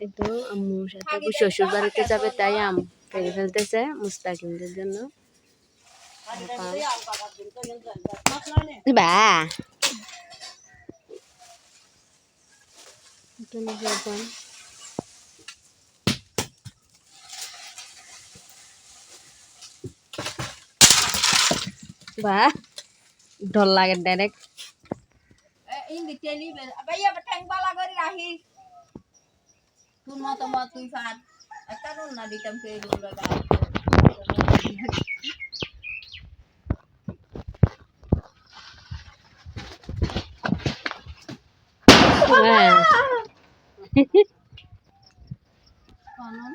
এই তো আম্মুর সাথে শ্বশুর বাড়িতে যাবে তাই আম পেরে ফেলতেছে মুস্তাকিমদের জন্য। বা। বাহ ডর লাগে ডাইরেক্ট ইন্দি টেলি ভাইয়া ঠ্যাং বালা করে রাখিস। তোর মতো মত তুই ফাট একটা না দিতাম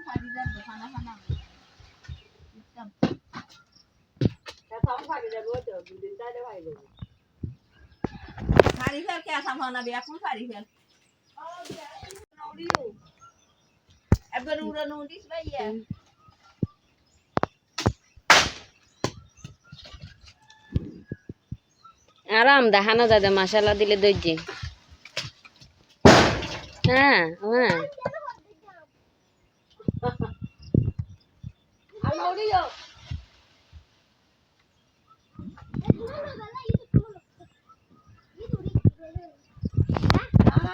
ফাড়ি খানা খানা ফেল কে আসাম হনাবি এখন ফাড়ি ফেল উঠিস ভাইয়া আরাম দেখানো যাবে মশালা দিলে দইজি হ্যাঁ হ্যাঁ।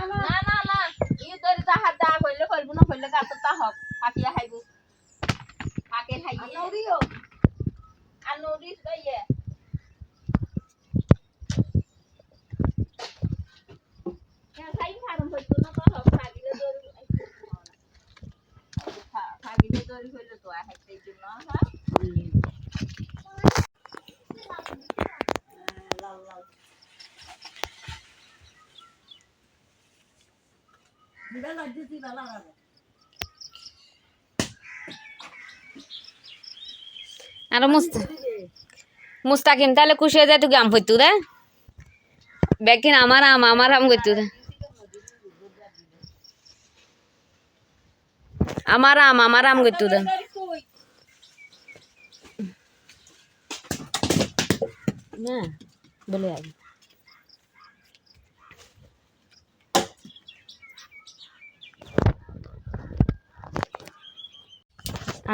না। লাল দিদা আর মুস্তাকিম, তাহলে খুশি হয়ে যায় তুই গাম হইতু দে। বেকিন, আমার আম আমার আম করতু দে। আমার আম আমার আম করতু দে না, বলে আগে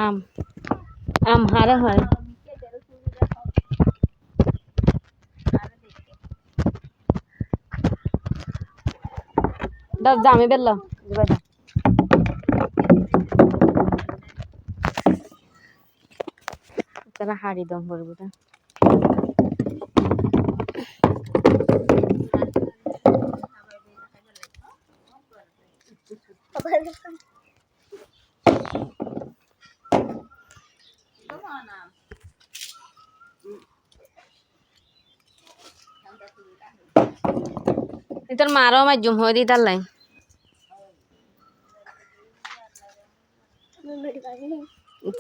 আম আম হারা হয়। দাও জামে বেললো দম করব তা। তোর মারও আমার জুম হয়ে দিই তার লাই।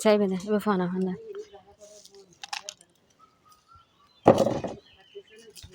চাইবে না এবার ফানা ফানা একবারে মজ্জা নাই রুগা আমার এই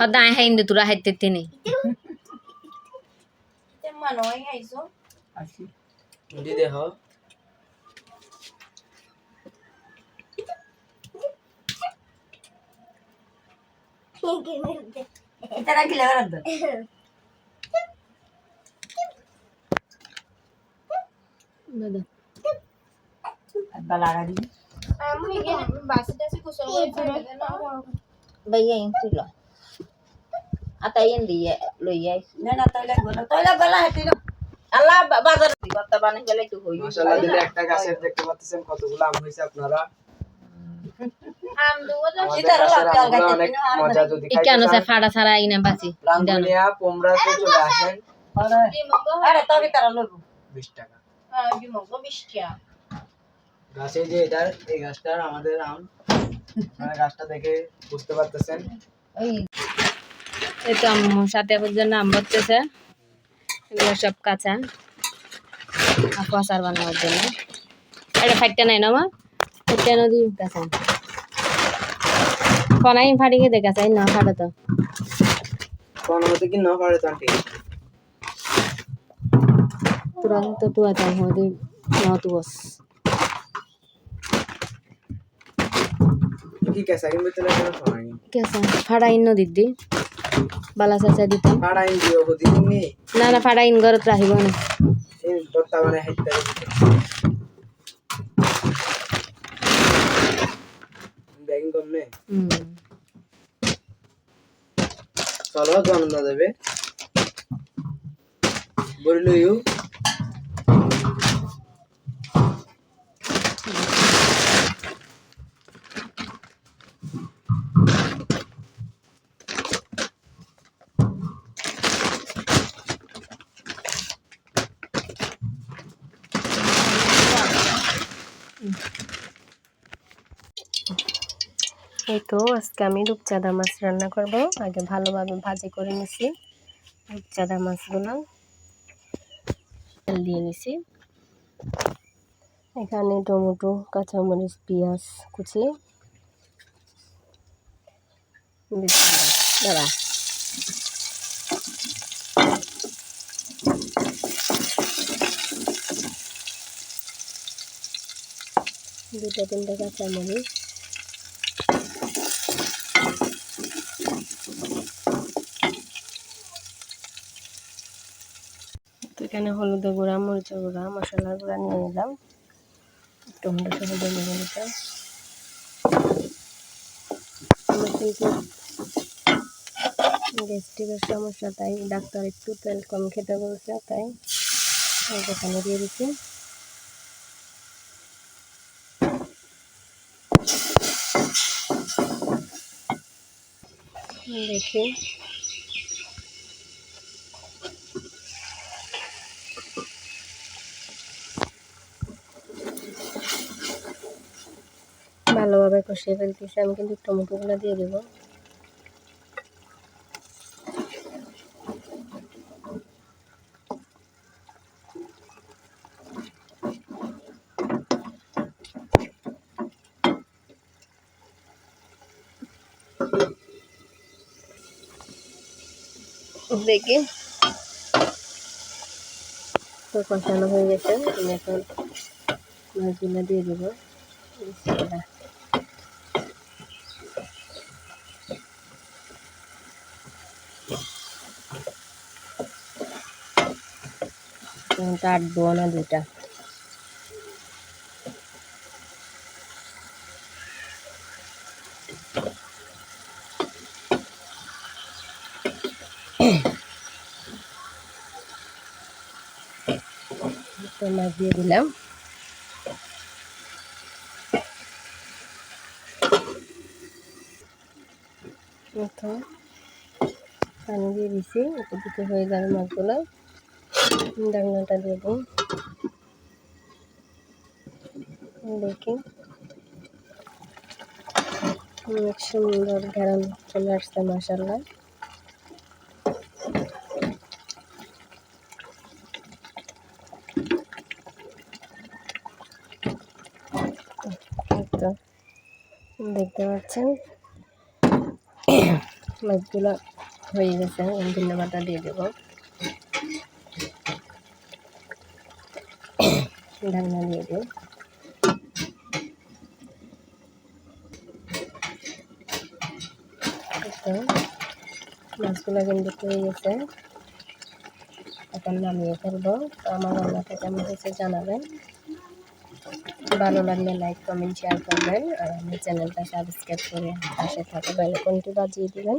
আই হাইন দে তোরা হাইতে তিনি মনে হয় আইছো আসি মুদি দেহ এটা রাখিলে রাখবে দাদা একবার লাগা দিবি ভাইয়া ইনছিল আতা ইন দিয়ে লই আই না না তইলা গলা তইলা গলা হেতিল আল্লাহ বাজার দি কথা বানাই গেলে একটু হই মাশাআল্লাহ দিলে একটা গাছের দেখতে পাচ্ছেন কতগুলো আম হয়েছে আপনারা গাছে হ্যাঁ যে এটার এই গাছটার আমাদের আম গাছটা দেখে বুঝতে পারতেছেন এই তো সাথে পর্যন্ত আম বলতেছে এগুলো সব কাঁচা। আপু আচার বানানোর জন্য। এটা ফাইটটা নাই না মা? ফাইটটা নদী গাছাই কনাই ফাটিকে দে গাছাই না ফাটা তো। কি না হদি ন বস। কি কিন্তু সময় নেই ফাড়াই নদীর দি বালা চাচা দিতাম নি। না ফাড়াইন ঘরত রাখিব না? চলো জন্ম দেবে। বলিল এই তো, আজকে আমি রূপচাঁদা মাছ রান্না করব। আগে ভালোভাবে ভাজি করে নিছি। রূপচাঁদা মাছগুলো দিয়ে নিছি। এখানে টমেটো, কাঁচামরিচ, পেঁয়াজ কুচি। দাঁড়া। দুটো তিনটে কাঁচামরিচ তো এখানে হলুদের গুঁড়া, মরিচের গুঁড়া, মশলার গুঁড়া নিয়ে নিলাম। টমেটো সহ নেব এটা আমার গ্যাস্ট্রিকের সমস্যা, তাই ডাক্তার একটু তেল কম খেতে বলছে, তাই এখানে দিয়ে দিচ্ছি। দেখি। ভালোভাবে কষিয়ে ফেলতেছি আমি কিন্তু টমেটোগুলো দিয়ে দেবো। দেখি তো কষানো হয়ে গেছে। আমি এখন মাছগুলো দিয়ে দেবো। আট না দুটা তো দিলাম। মতো পানি দিয়ে দিছি দিকে হয়ে যাবে মাছগুলো ডাকনাটা দেব দেখি। অনেক সুন্দর ঘেরান চলে আসছে মাসাল্লাহ তো দেখতে পাচ্ছেন মাছগুলো হয়ে গেছে, আমি ধন্যবাদটা দিয়ে দেবো। ঢাকনা দিয়ে তো মাছগুলো কিন্তু হয়ে গেছে। এখন নামিয়ে ফেলব। আমার রান্নাটা কেমন হয়েছে জানাবেন। ভালো লাগলে লাইক কমেন্ট শেয়ার করবেন। আর আমার চ্যানেলটা সাবস্ক্রাইব করে পাশে থাকা বেলকনটি বাজিয়ে দিবেন।